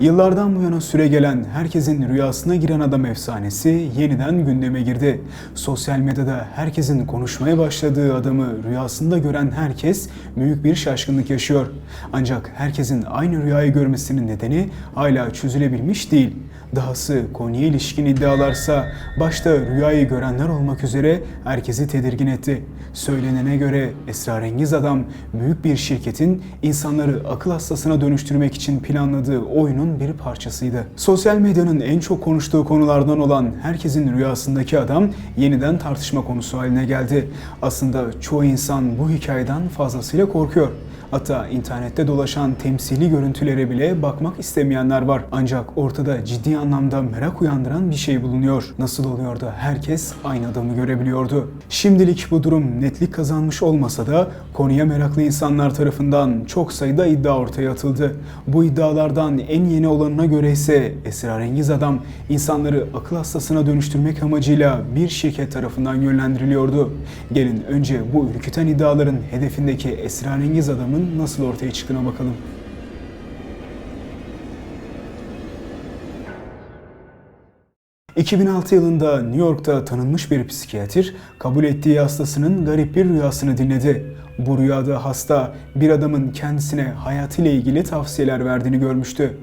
Yıllardan bu yana süre gelen herkesin rüyasına giren adam efsanesi yeniden gündeme girdi. Sosyal medyada herkesin konuşmaya başladığı adamı rüyasında gören herkes büyük bir şaşkınlık yaşıyor. Ancak herkesin aynı rüyayı görmesinin nedeni hala çözülebilmiş değil. Dahası konuya ilişkin iddialarsa başta rüyayı görenler olmak üzere herkesi tedirgin etti. Söylenene göre esrarengiz adam büyük bir şirketin insanları akıl hastasına dönüştürmek için planladığı oyunun bir parçasıydı. Sosyal medyanın en çok konuştuğu konulardan olan herkesin rüyasındaki adam yeniden tartışma konusu haline geldi. Aslında çoğu insan bu hikayeden fazlasıyla korkuyor. Hatta internette dolaşan temsili görüntülere bile bakmak istemeyenler var. Ancak ortada ciddi anlamda merak uyandıran bir şey bulunuyor. Nasıl oluyor da herkes aynı adamı görebiliyordu? Şimdilik bu durum netlik kazanmış olmasa da konuya meraklı insanlar tarafından çok sayıda iddia ortaya atıldı. Bu iddialardan en yeni olanına göre ise esrarengiz adam insanları akıl hastasına dönüştürmek amacıyla bir şirket tarafından yönlendiriliyordu. Gelin önce bu ürküten iddiaların hedefindeki esrarengiz adamın nasıl ortaya çıktığına bakalım. ...2006 yılında New York'ta tanınmış bir psikiyatr... ...kabul ettiği hastasının garip bir rüyasını dinledi. Bu rüyada hasta bir adamın kendisine hayatıyla ilgili tavsiyeler verdiğini görmüştü.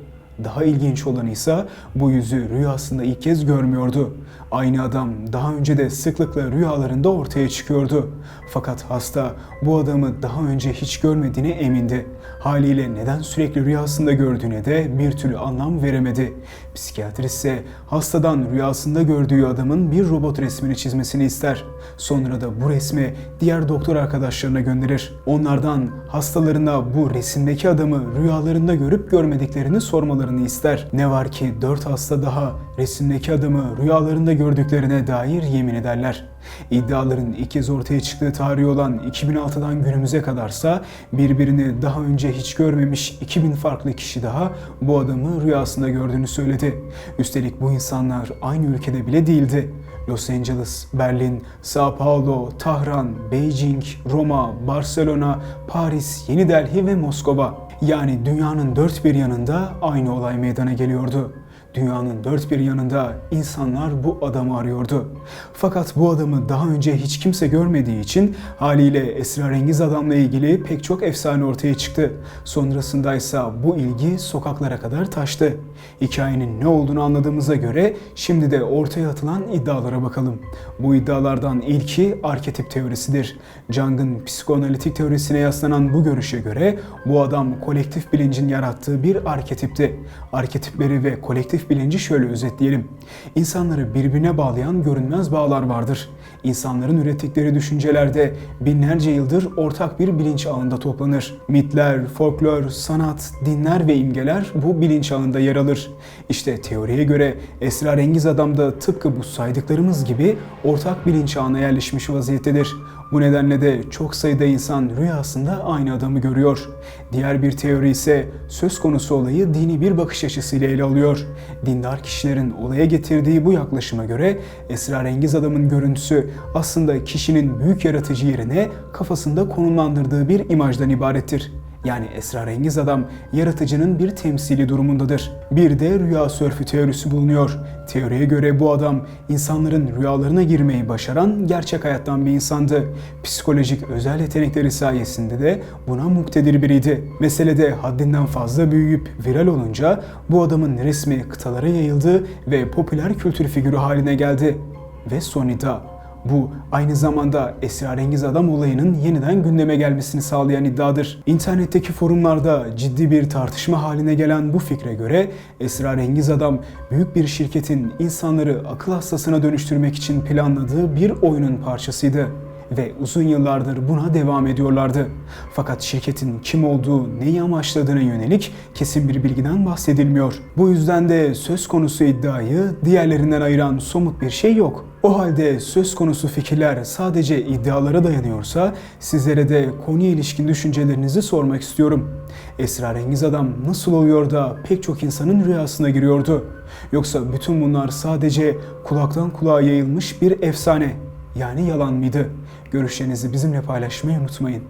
Daha ilginç olanı ise bu yüzü rüyasında ilk kez görmüyordu. Aynı adam daha önce de sıklıkla rüyalarında ortaya çıkıyordu. Fakat hasta bu adamı daha önce hiç görmediğine emindi. Haliyle neden sürekli rüyasında gördüğüne de bir türlü anlam veremedi. Psikiyatrist ise hastadan rüyasında gördüğü adamın bir robot resmini çizmesini ister. Sonra da bu resmi diğer doktor arkadaşlarına gönderir. Onlardan hastalarına bu resimdeki adamı rüyalarında görüp görmediklerini sormalarını ister. Ne var ki 4 hasta daha resimdeki adamı rüyalarında gördüklerine dair yemin ederler. İddiaların ilk kez ortaya çıktığı tarih olan 2006'dan günümüze kadarsa birbirini daha önce hiç görmemiş 2000 farklı kişi daha bu adamı rüyasında gördüğünü söyledi. Üstelik bu insanlar aynı ülkede bile değildi. Los Angeles, Berlin, Sao Paulo, Tahran, Beijing, Roma, Barcelona, Paris, Yeni Delhi ve Moskova. Yani dünyanın dört bir yanında aynı olay meydana geliyordu. Dünyanın dört bir yanında insanlar bu adamı arıyordu. Fakat bu adamı daha önce hiç kimse görmediği için haliyle esrarengiz adamla ilgili pek çok efsane ortaya çıktı. Sonrasında ise bu ilgi sokaklara kadar taştı. Hikayenin ne olduğunu anladığımıza göre şimdi de ortaya atılan iddialara bakalım. Bu iddialardan ilki arketip teorisidir. Jung'ın psikoanalitik teorisine yaslanan bu görüşe göre bu adam kolektif bilincin yarattığı bir arketipti. Arketipleri ve kolektif bilinci şöyle özetleyelim. İnsanları birbirine bağlayan görünmez bağlar vardır. İnsanların ürettikleri düşüncelerde binlerce yıldır ortak bir bilinç ağında toplanır. Mitler, folklor, sanat, dinler ve imgeler bu bilinç ağında yer alır. İşte teoriye göre esrarengiz adam da tıpkı bu saydıklarımız gibi ortak bilinç ağına yerleşmiş vaziyettedir. Bu nedenle de çok sayıda insan rüyasında aynı adamı görüyor. Diğer bir teori ise söz konusu olayı dini bir bakış açısıyla ele alıyor. Dindar kişilerin olaya getirdiği bu yaklaşıma göre esrarengiz adamın görüntüsü aslında kişinin büyük yaratıcı yerine kafasında konumlandırdığı bir imajdan ibarettir. Yani esrarengiz adam yaratıcının bir temsili durumundadır. Bir de rüya sörfü teorisi bulunuyor. Teoriye göre bu adam insanların rüyalarına girmeyi başaran gerçek hayattan bir insandı. Psikolojik özel yetenekleri sayesinde de buna muktedir biriydi. Meselede haddinden fazla büyüyüp viral olunca bu adamın resmi kıtalara yayıldı ve popüler kültür figürü haline geldi. Ve son iddia bu aynı zamanda esrarengiz adam olayının yeniden gündeme gelmesini sağlayan iddiadır. İnternetteki forumlarda ciddi bir tartışma haline gelen bu fikre göre esrarengiz adam büyük bir şirketin insanları akıl hastasına dönüştürmek için planladığı bir oyunun parçasıydı ve uzun yıllardır buna devam ediyorlardı. Fakat şirketin kim olduğu, neyi amaçladığına yönelik kesin bir bilgiden bahsedilmiyor. Bu yüzden de söz konusu iddiayı diğerlerinden ayıran somut bir şey yok. O halde söz konusu fikirler sadece iddialara dayanıyorsa sizlere de konuya ilişkin düşüncelerinizi sormak istiyorum. Esrarengiz adam nasıl oluyor da pek çok insanın rüyasına giriyordu? Yoksa bütün bunlar sadece kulaktan kulağa yayılmış bir efsane yani yalan mıydı? Görüşlerinizi bizimle paylaşmayı unutmayın.